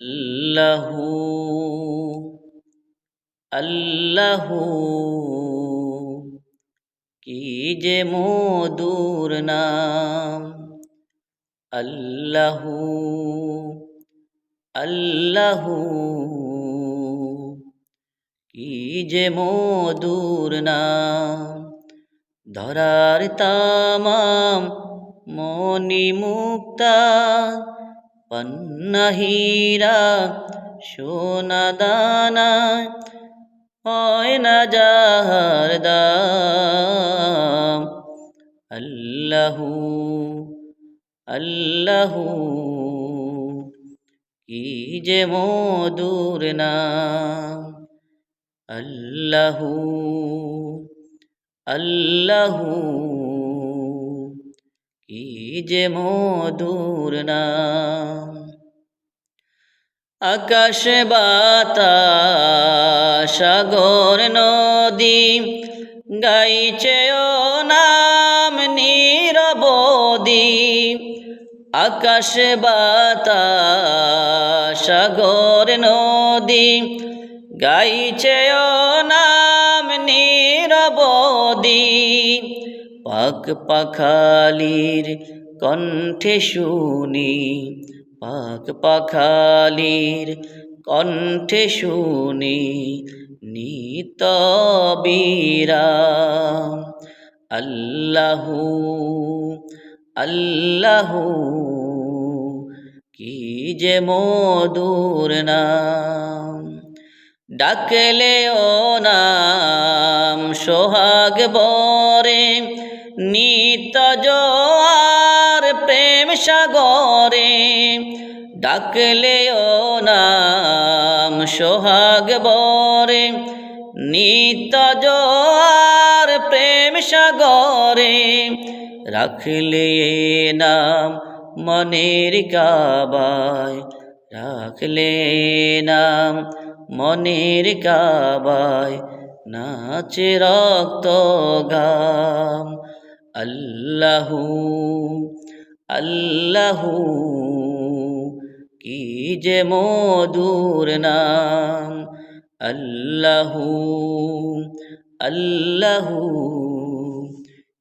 আল্লাহু আল্লাহু। কি যে মধুর নাম। আল্লাহু আল্লাহু। কি যে মধুর নাম। ধরার তামাম মনি মুক্তা পন্নহীরা সোনা দানা হয় না যাহার দাম। আল্লাহু আল্লাহু, কি যে মধুর নাম। আল্লাহু আল্লাহু কি যে মধুর নাম। আকাশ, বাতাস, সাগর, নদী, গাইছে ও নাম নিরবদি আকাশ, বাতাস, সাগর, নদী, গাইছে ও নাম নিরবদি পাক পাখালির কণ্ঠে শুনি, পাক পাখালির কণ্ঠে শুনি নিত আল্লাহু আল্লাহু, কি যে মধুর নাম। ডাকলে ও নাম সোহাগ বরে নিত জোয়ার প্রেম সাগরে, ডাকলে ও নাম সোহাগ বরে। নিত জোয়ার প্রেম সাগরে, রাখলে নাম মনের কাবায়। রাখলে নাম মনের কাবায়, নাচে রক্ত গাম আল্লাহু আল্লাহু, কি যে মধুর নাম? আল্লাহু আল্লাহু,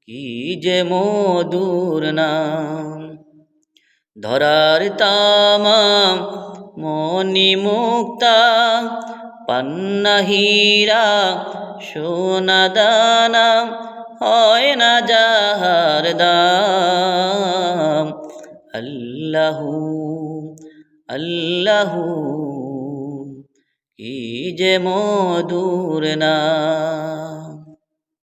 কি যে মধুর নাম? ধরার তামাম মনি মুক্তা পান্নাহীরা সোনা দানা হয় না যাহার দাম। আল্লাহু আল্লাহু কি যে মধুর নাম।